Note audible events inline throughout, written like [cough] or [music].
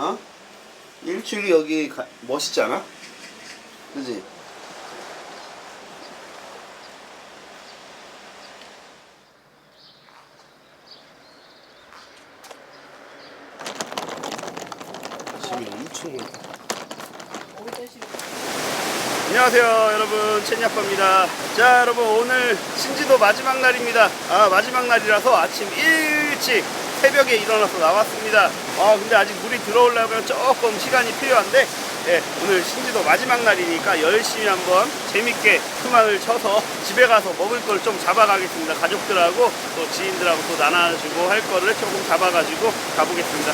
어? 일출이 여기 가- 멋있지 않아? 그지? 짐이 엄청 많다. 안녕하세요 여러분 채니아빠입니다 자 여러분 오늘 신지도 마지막 날입니다 아 마지막 날이라서 아침 일찍 새벽에 일어나서 나왔습니다. 아 근데 아직 물이 들어오려면 조금 시간이 필요한데 예, 오늘 신지도 마지막 날이니까 열심히 한번 재밌게 수만을 쳐서 집에 가서 먹을 걸 좀 잡아가겠습니다. 가족들하고 또 지인들하고 또 나눠주고 할 거를 조금 잡아가지고 가보겠습니다.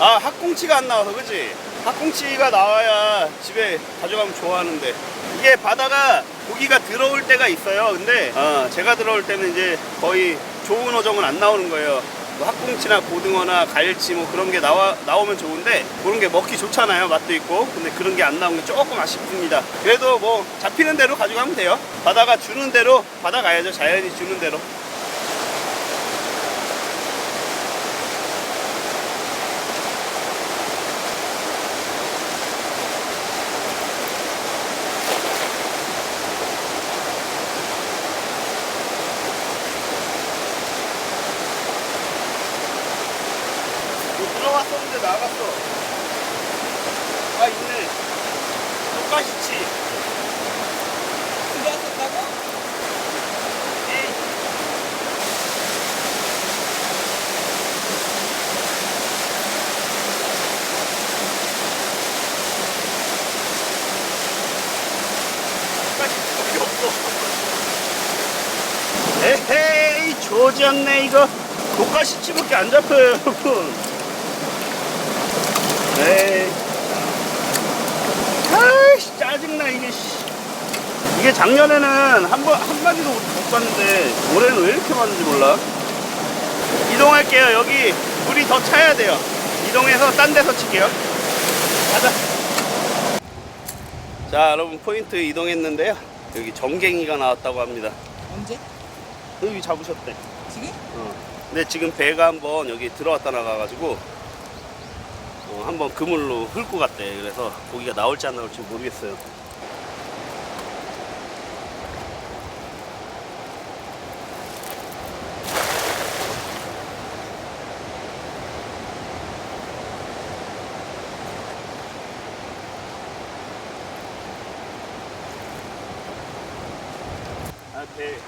아 학꽁치가 안 나와서 그지? 학꽁치가 나와야 집에 가져가면 좋아하는데. 이게 바다가 고기가 들어올 때가 있어요. 근데 어, 제가 들어올 때는 이제 거의 좋은 어종은 안 나오는 거예요 뭐 학꽁치나 고등어나 갈치 뭐 그런 게 나와 나오면 좋은데 그런 게 먹기 좋잖아요 맛도 있고. 근데 그런 게 안 나온 게 조금 아쉽습니다. 그래도 뭐 잡히는 대로 가져가면 돼요. 바다가 주는 대로 받아가야죠 자연이 주는 대로 뭐 들어왔었는데 나갔어. 아 있네. 똑같이치. 들어왔었다고? 에이. 똑같이치밖에 없어. 에헤이 조졌네 이거. 독가시치밖에 안 잡혀요 여러분. 에이. 아이씨 짜증나 이게 씨. 이게 작년에는 한 번 한 마리도 못 봤는데 올해는 왜 이렇게 많은지 몰라. 이동할게요. 여기 물이 더 차야 돼요. 이동해서 딴 데서 칠게요. 가자. 자, 여러분 포인트 이동했는데요. 여기 정갱이가 나왔다고 합니다. 언제? 여기 잡으셨대. 지금? 어. 근데 지금 배가 한번 여기 들어왔다 나가가지고 어, 한번 그물로 훑고 갔대. 그래서 고기가 나올지 안 나올지 모르겠어요. 아, 배.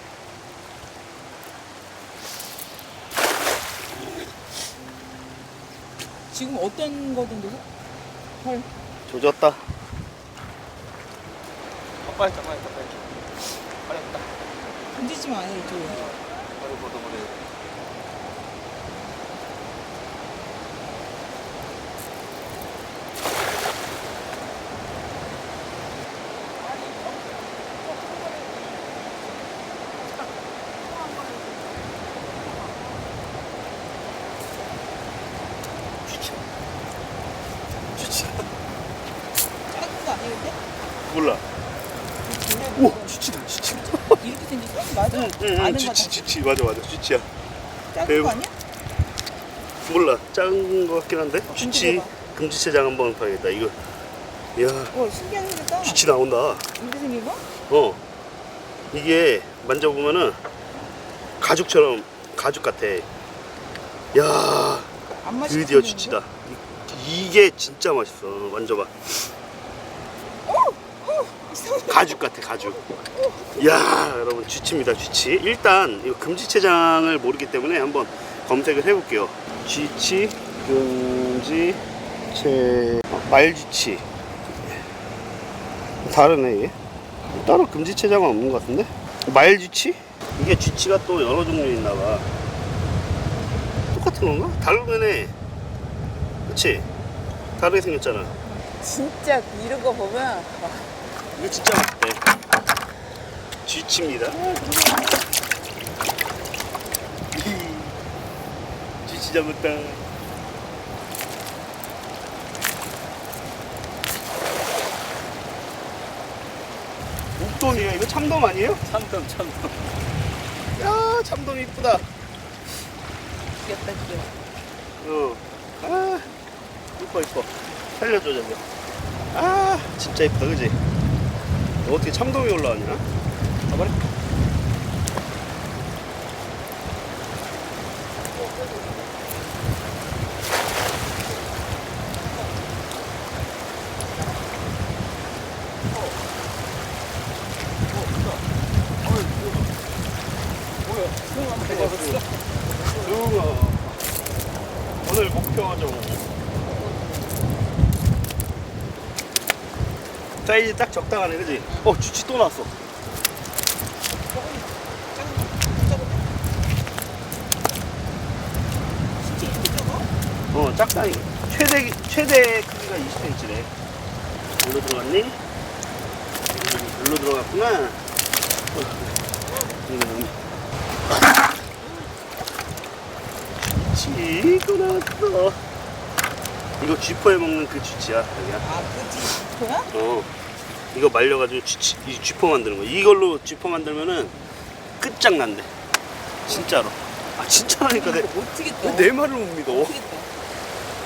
지금 어떤 거던데? 헐. 조졌다. 아, 빨리 했다, 빨리 했다, 빨리 했다. 빨리 했다. 건지지 마, 이쪽. 빨리 걷어버려. 주치. 작은 거 아니에요, 근데? 몰라. 오! 오, 주치다, 주치. 이렇게 생겼어? 맞아? 응, 응, 주치. 맞아, 맞아, 주치야. 작은. 거 아니야? 몰라, 작은 것 같긴 한데. 주치. 금지해봐. 금지체장 한번 봐야겠다. 이거. 이야, 와, 신기하게 생겼다. 주치 나온다. 이렇게 생긴 거? 어. 이게 만져보면은 가죽처럼 가죽 같아. 야, 안 맛있게 드디어. 이- 이게 진짜 맛있어. 만져봐. 가죽 같아, 가죽. 야, 여러분 쥐치입니다, 쥐치. 일단 이 금지체장을 모르기 때문에 한번 검색을 해볼게요. 쥐치, 금지체, 어, 말쥐치. 다르네 이게. 따로 금지체장은 없는 것 같은데? 말쥐치? 이게 쥐치가 또 여러 종류 있나 봐. 똑같은 건가? 다르네. 그치? 다르게 생겼잖아. 진짜 이런 거 보면 와, 이거 진짜 맛있대. 쥐치입니다. 쥐치 잡았다. 목돔이에요. 이거 참돔 아니에요? 참돔 참돔 야, 참돔 이쁘다. 귀엽다, 귀여워. 어. 아, 이뻐 이뻐 살려줘 저거 아 진짜 이쁘다 그지 너 어떻게 참돔이 올라왔냐? 가봐라 숭어 오늘 목표 좀 사이즈 딱 적당하네 그지? 어 주치 또 나왔어 어 이거 최대 최대 크기가 20cm래 물로 들어갔니? 들어갔구나 어, 이거 뭐니? 쥐또 나왔어 이거 쥐포에 먹는 그 쥐치야 여기야 아, 그치. 그거야? 어 이거 말려가지고 쥐, 이 쥐포 만드는 거. 이걸로 쥐포 만들면은 끝장난대. 진짜로. 아 진짜라니까. 내, 못 튀겠다. 내 말을 못 믿어. 못 튀겠다.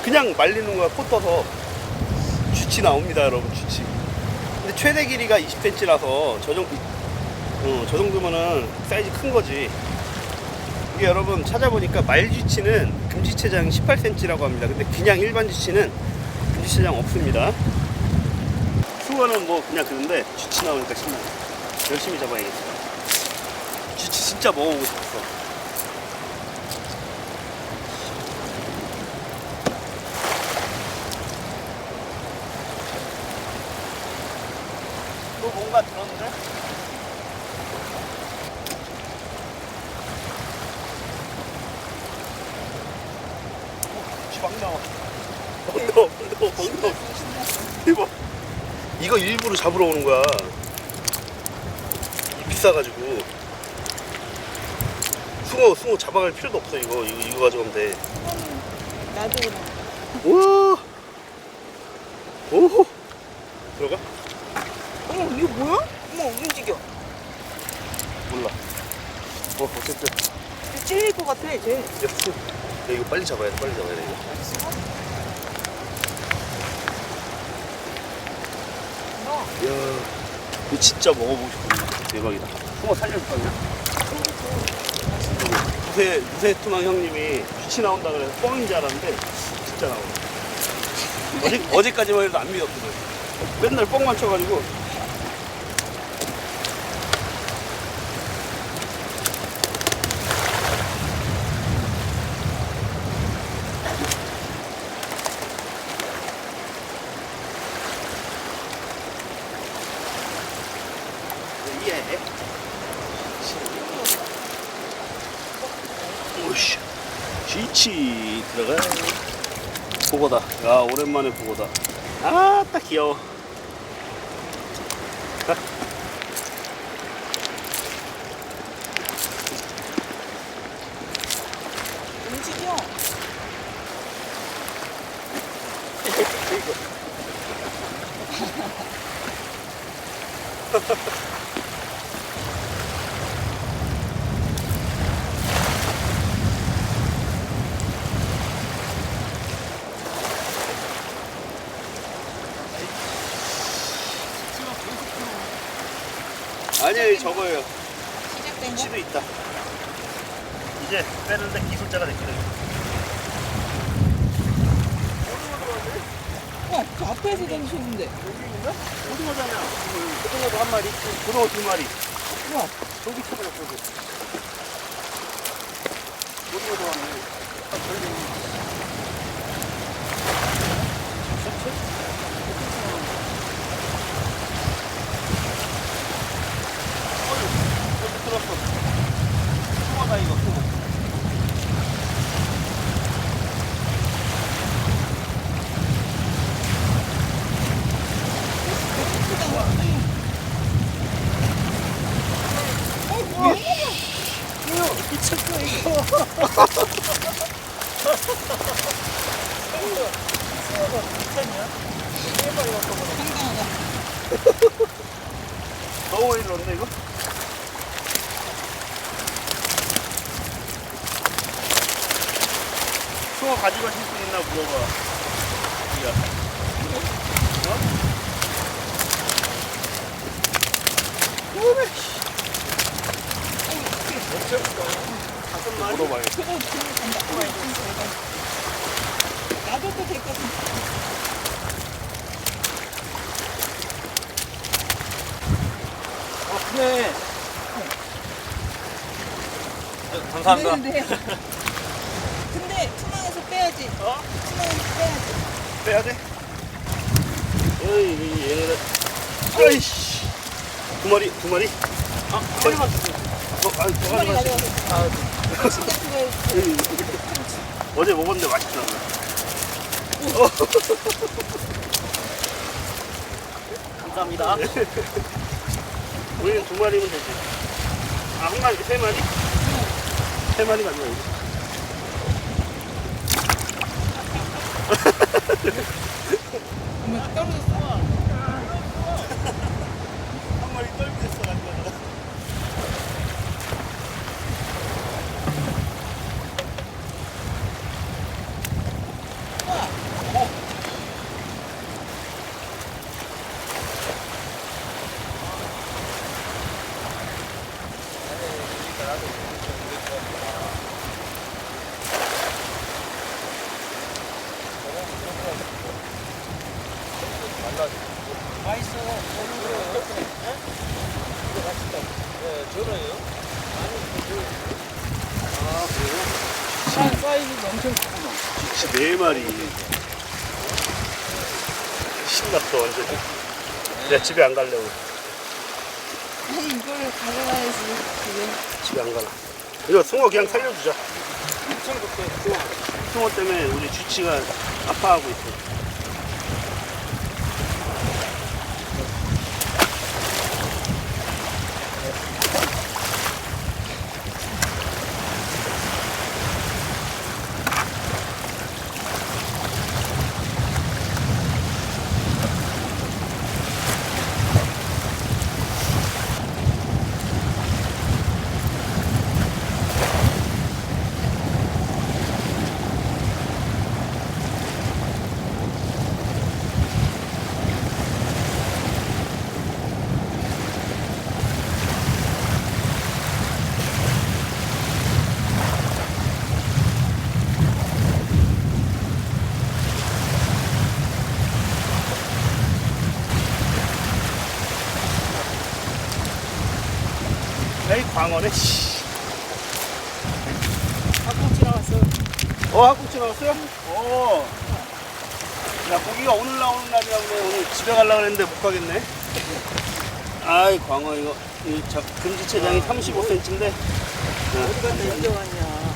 그냥 말리는 거야 코 떠서 쥐치 나옵니다 여러분 쥐치. 근데 최대 길이가 20cm라서 저 정도 어, 저 정도면은 사이즈 큰 거지. 이게 여러분 찾아보니까 말쥐치는 금지체장 18cm라고 합니다. 근데 그냥 일반 쥐치는 금지체장 없습니다 숭어는 뭐 그냥 그런데 쥐치 나오니까 신나 열심히 잡아야겠다 쥐치 진짜 먹어보고 싶었어 또 뭔가 들었는데? 쥐막 나와. 벙더, 벙더, 벙더. 대박. 이거 일부러 잡으러 오는 거야. 이 비싸가지고. 숭어, 숭어 잡아갈 필요도 없어, 이거. 이거, 이거 가져가면 돼. 나도. 우와. 오호. 들어가? 어머, 이거 뭐야? 어머, 움직여. 몰라. 어, 어쨌든. 찔릴 것 같아, 쟤. 야, 이거 빨리 잡아야 돼, 빨리 잡아야 돼, 이거. 너, 야, 이거 진짜 먹어보고 싶은데 대박이다. 숭어 살려줄까 그냥? 무쇠 무쇠 투망 형님이 쥐치 나온다 그래서 뻥인 줄 알았는데 진짜 나오네. 어제 어제까지만 해도 안 믿었거든. 맨날 뻥만 쳐가지고. 예. 오씨. 쥐치 들어가. 야 오랜만에 보고다. 아딱 귀여워. 아니에요 저거예요. 시작된 거? 쥐도 있다. 이제 빼는데 기술자가 됐거든. 어, 저 앞에서 던지는데. 고등어잖아. 고등어도 한 마리, 고등어 두 마리. 우와. 저기 저기. 고등어도 왔네. 아, 저기. 어휴, 여기 들었어. 숭어다, 이거, 숭어. 미쳤어, 이거. 상당하다. 너무 일렀네, 이거? 숭어 가지고 가실 수 있나 물어봐. 마리야. 어? 오메. 다섯 마리. 물어봐요. 그거 그거 간다. 나도 될것 같아. 아, 크 네. 감사합니다. 근데 근데 투망에서 빼야지. 어? 투망에서 빼야지. 빼야 돼? 어이, 이 얘네들. 아이씨. 두 마리, 두 마리? 아, 한 마리만 주세요. 어, 아이, 두 두 마리 마리만. 가져가서. 진짜 그거 응. 어제 먹었는데 맛있더라고. 감사합니다. [laughs] 우리는 두 마리면 되지. 아, 한 마리, 세 마리? 세 마리 가져가야 [laughs] 지. 어머 떨어졌어. 한 마리 떨구졌어, 가져가. 맛있어. 아, 그래요? 사- 사이즈도 엄청 크구나. 진짜 네 마리. 신났어, 완전. 내가 집에 안 가려고. 아니 이거를 가져가야지. 지금. 집에 안 가나. 이거 숭어 그냥 살려주자. 숭어 때문에 우리 주치가 아파하고 있어. 에이, 광어네, 씨. 아까 나왔어. 어, 학국지 나왔어요? 어. 야, 고기가 오늘 나오는 날이라 그래. 오늘 집에 가려고 했는데 못 가겠네. 아이, 광어, 이거. 이 자, 금지체장이 35cm인데. 어디 갔다 여기 왔냐.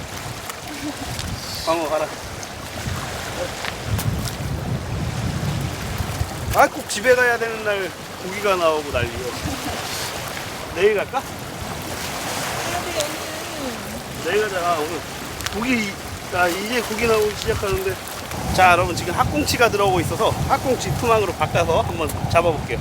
광어 가라. 아, 꼭 집에 가야 되는 날 고기가 나오고 난리요. 내일 갈까? 아, 오늘 고기, 아, 이제 고기 나오기 시작하는데. 자, 여러분, 지금 학꽁치가 들어오고 있어서 학꽁치 투망으로 바꿔서 한번 잡아볼게요.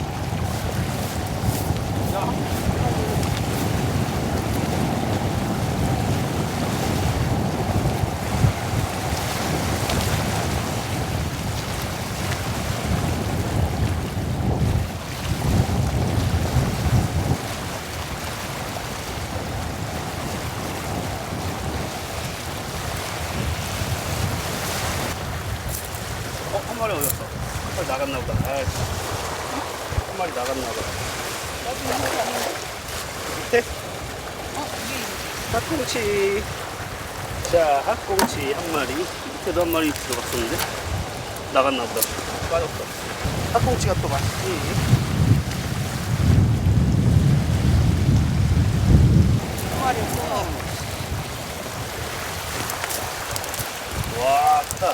어, 한 마리 어디갔어? 한 마리 나갔나 보다. 아, 한 마리 나갔나 보다. 여기 여기 왔는데. 밑에 어 여기. 학꽁치. 자, 학 꽁치 한 마리. 밑에도 한 마리 들어갔었는데 나갔나 보다. 빠졌어. 학꽁치가 또 맛있지. 두 마리 있어. 와, 크다.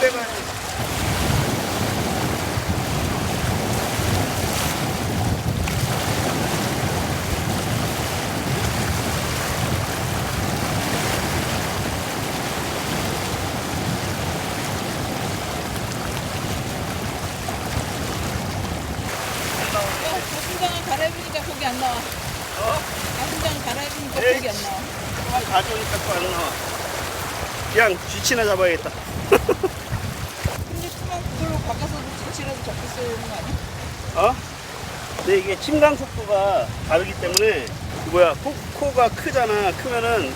빼가야지. 어, 가슴장을 갈아입으니까 거기 안 나와. 어? 가슴장 갈아입으니까 에이, 거기 안 나와. 한 가져오니까 또 안 나와. 쥐치나 잡아야겠다. 근데 그만 그걸로 바꿔서 지치라도 잡혔어야 되는 거 아니야? 어? 근데 이게 침강 속도가 다르기 때문에 뭐야 코, 코가 크잖아 크면은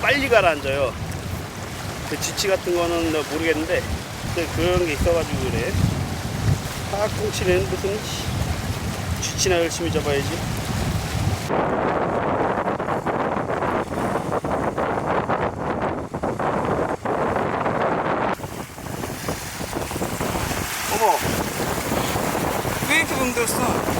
빨리 가라앉아요 그 쥐치 같은 거는 나 모르겠는데 근데 그런 게 있어가지고 그래 파악꽁치는 무슨 쥐치나 열심히 잡아야지 어머 왜 이렇게 멍들었어?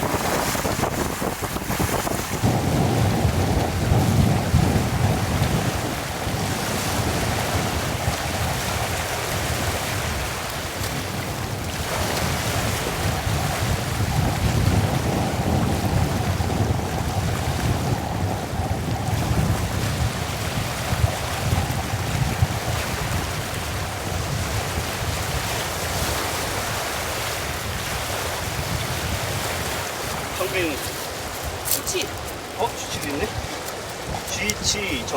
정갱이 지치. 어? 쥐치도 있네?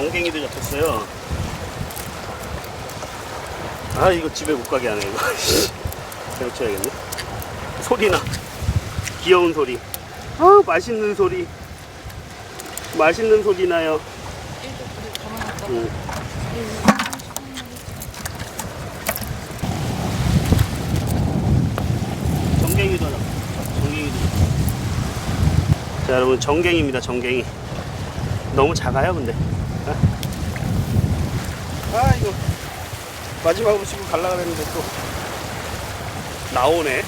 쥐치 정갱이도 잡혔어요. 아 이거 집에 못 가게 하네 이거. [laughs] 배고쳐야겠네. 소리나. 귀여운 소리. 아 맛있는 소리. 맛있는 소리 나요. 응. 정갱이도 하나. 정갱이도. 자 여러분 정갱입니다 정갱이. 너무 작아요 근데 아, 아 이거 마지막으로 치고 갈라 그랬는데 또. 나오네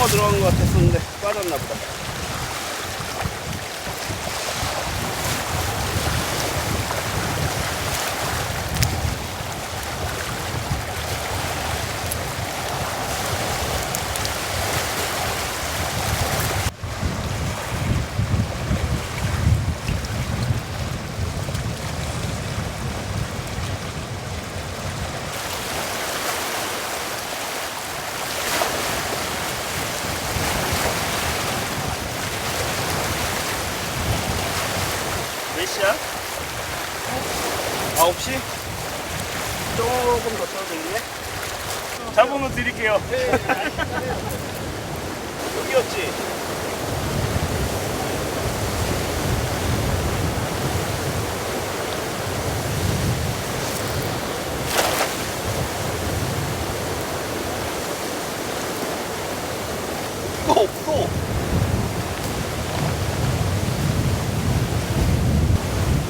뽕어 들어간 것 같았었는데 빠졌나 보다 몇 시야? 9시? 조금 더 써도 되겠네? 드릴게요. 여기였지? 이거 없어.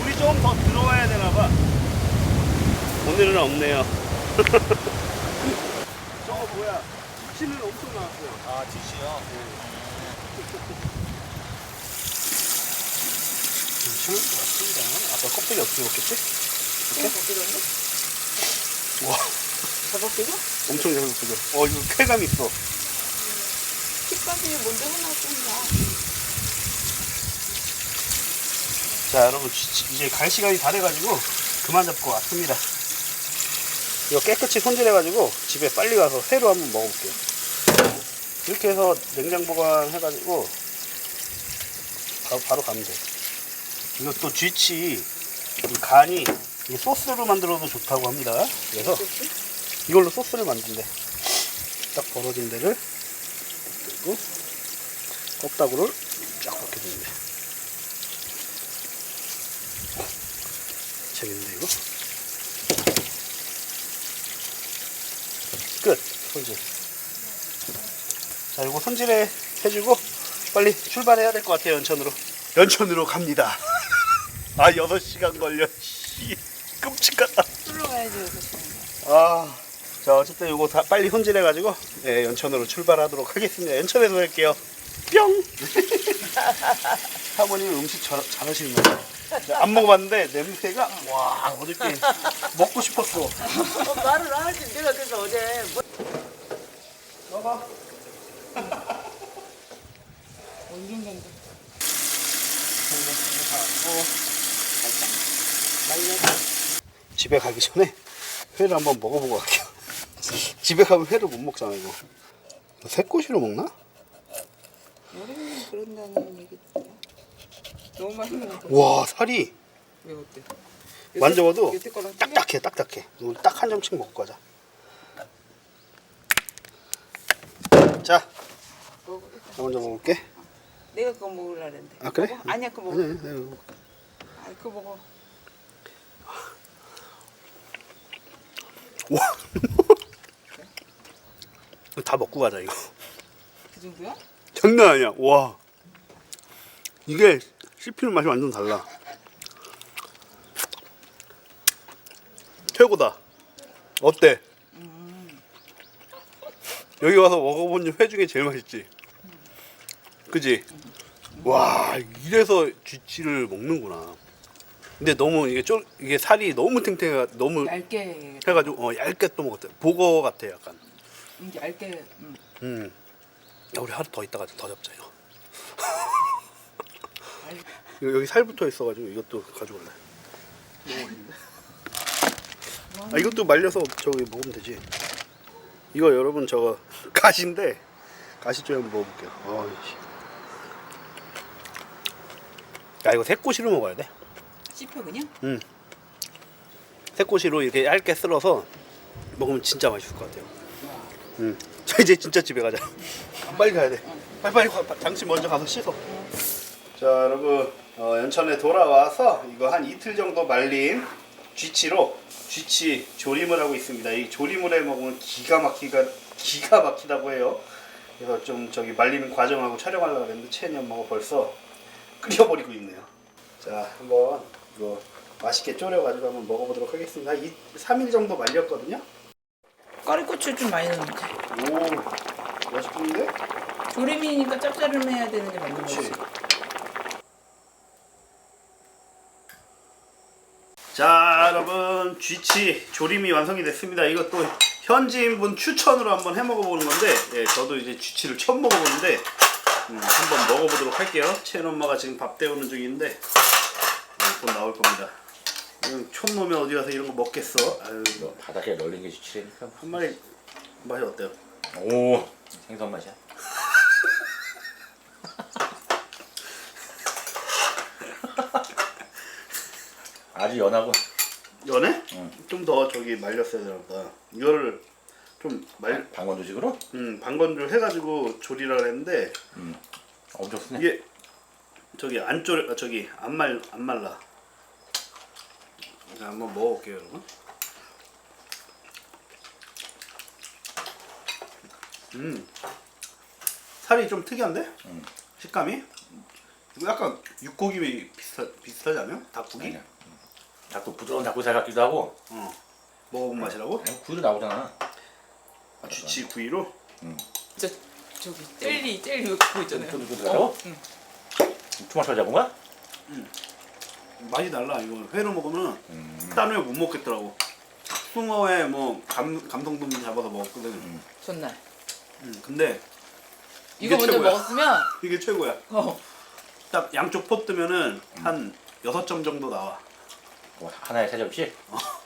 물이 좀 더 들어와야 되나봐. 오늘은 없네요. [laughs] 엄청 나왔어요. 아, 지시요? 괜찮을 것 같습니다. 아까 껍데기 어떻게 먹겠지? 이렇게? 와, 잡았대요? 엄청 잘 먹거든. 어, 이거 쾌감 있어. kit밥이 먼저 해놨습니다. 자, 여러분, 지- 지- 이제 갈 시간이 다 돼가지고 그만 잡고 왔습니다. 이거 깨끗이 손질해가지고 집에 빨리 가서 새로 한번 먹어볼게요. 이렇게 해서 냉장 보관해가지고 바로, 바로 가면 돼. 이거 또 쥐치 이 간이 이게 소스로 만들어도 좋다고 합니다. 그래서 이걸로 소스를 만든대. 딱 벌어진 데를 그리고 껍다구를 쫙 벗겨줍니다. 재밌는데 이거? 끝. 손질. 자, 이거 손질해 해주고 빨리 출발해야 될 것 같아요 연천으로. 연천으로 갑니다. 아 6시간 걸려. 씨, 끔찍하다. 술로 가야지 여섯 시간. 아, 자 어쨌든 이거 다 빨리 손질해가지고 예, 연천으로 출발하도록 하겠습니다. 연천에서 뵐게요. 뿅. [laughs] 사모님 음식 잘, 잘하시는 안 먹어봤는데 냄새가 와 어저께 먹고 싶었어. 어, 말을 안 하지. 내가 그래서 어제 뭐... 먹어. 언젠간데 집에 가기 전에 회를 한번 먹어보고 갈게요. [laughs] 집에 가면 회를 못 먹잖아 이거. 새꼬시로 먹나? 여름에 그런다는 얘기. 너무 많이 먹어. 와 살이 왜 어때? 만져봐도 거랑 딱딱해 딱딱해. 이거 딱 한 점씩 먹고 가자. 자. 나 먼저 먹을게. 내가 그거 먹으려 했는데. 아 그래? 먹어? 아니야 그거 먹어. 아니, 아니, 아니. 아 그거 먹어. 와. [laughs] 다 먹고 가자 이거. 그 정도야? 장난 아니야. 와. 이게 씹히는 맛이 완전 달라. 최고다. 어때? 여기 와서 먹어본 회 중에 제일 맛있지. 그지? 와 이래서 쥐치를 먹는구나. 근데 너무 이게 쫄 이게 살이 너무 탱탱해 너무 얇게 해가지고 어 얇게 또 먹었대. 보거 같아 약간. 이게 얇게. 음. 음. 야, 우리 하루 더 있다가 더 잡자 이거. [laughs] 여기 살 붙어 있어가지고 이것도 가져올래. 아 이것도 말려서 저기 먹으면 되지. 이거 여러분 저거 [laughs] 가시인데 가시 좀 한번 먹어볼게요. 어이씨. 야 이거 새꼬시로 먹어야 돼. 씹혀 그냥? 음. 새꼬시로 이렇게 얇게 쓸어서 먹으면 진짜 맛있을 것 같아요. 음. 자 [laughs] 이제 진짜 집에 가자. [laughs] 빨리 가야 돼. 빨리 빨리 가. 장씨 먼저 가서 씻어. 자 여러분 어, 연천에 돌아와서 이거 한 이틀 정도 말린 쥐치로 쥐치 조림을 하고 있습니다. 이 조림을 해 먹으면 기가 막히가 기가 막히다고 해요. 그래서 좀 저기 말리는 과정하고 촬영하려고 했는데 채연이 엄마가 벌써 끓여버리고 있네요. 자 한번 이거 맛있게 졸여가지고 한번 먹어보도록 하겠습니다. 이 3일 정도 말렸거든요. 까리고추 좀 많이 돼. 오 맛있겠는데? 조림이니까 짭짤해야 되는 게 맞는. 거지. 자 여러분 쥐치 조림이 완성이 됐습니다. 이것도 현지인분 추천으로 한번 해 먹어보는 건데 예, 저도 이제 쥐치를 처음 먹어보는데 음, 한번 먹어보도록 할게요. 채연 엄마가 지금 밥 때우는 중인데 예, 곧 나올 겁니다. 이건 촌놈이 어디 가서 이런 거 먹겠어? 아유 너 바닥에 널린 게 주치라니까. 한 마리 맛이 어때요? 오 생선 맛이야. 아주 연하고 연해? 응. 좀 더 저기 말렸어야 보다. 이거를 좀 말, 방건조식으로 음, 방건조 해가지고 조리라 했는데 엄청 쓰네. 이게 저기 안 졸, 아, 저기 안 말, 안 말라. 자, 한번 먹어볼게요, 여러분. 음, 살이 좀 특이한데? 음. 식감이? 이거 약간 육고기 비슷하, 비슷하지 않아요? 닭고기? 아니야. 음. 자꾸 부드러운 닭고살 같기도 하고 어. 먹어본 맛이라고? 그냥 구이도 나오잖아. 아, 쥐치 구이로? 진짜 저기 젤리 젤리 그거 있잖아요. 좀 부드러워? 어, 응. 토마토 잡은 거야? 맛이 달라. 이거 회로 먹으면 음. 딴회 못 먹겠더라고. 숭어회 뭐 감, 감성돔 잡아서 먹었거든. 음. 좋날. 근데 이거 먼저 최고야. 먹었으면 이게 최고야. 어 딱 양쪽 포 뜨면은 한 여섯 점 정도 나와. 뭐 하나에 세 점씩.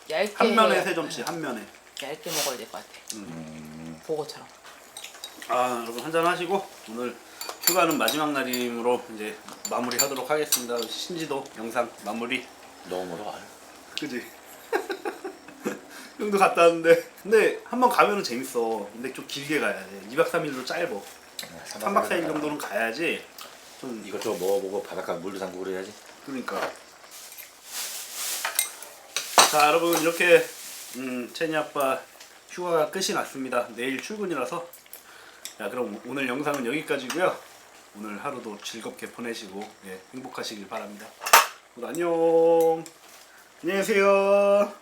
얇게 한 면에 세 점씩 한 면에. 얇게 먹어야 될 것 같아. 음. 보고처럼. 아 여러분 한잔 하시고 오늘 휴가는 마지막 날이므로 이제 마무리하도록 하겠습니다. 신지도 영상 마무리. 너무 멀어. 그지? [laughs] 형도 갔다 왔는데 근데 한 번 가면은 재밌어. 근데 좀 길게 가야 돼. 2박 3일로 짧어. 3박 4일 정도는 가야지. 좀 이것저것 먹어보고 바닷가 물도 담그고 그래야지. 그러니까. 자 여러분 이렇게 음, 채니 아빠 휴가가 끝이 났습니다. 내일 출근이라서 자 그럼 오늘 영상은 여기까지고요. 오늘 하루도 즐겁게 보내시고 예, 행복하시길 바랍니다. 안녕. 안녕히 계세요.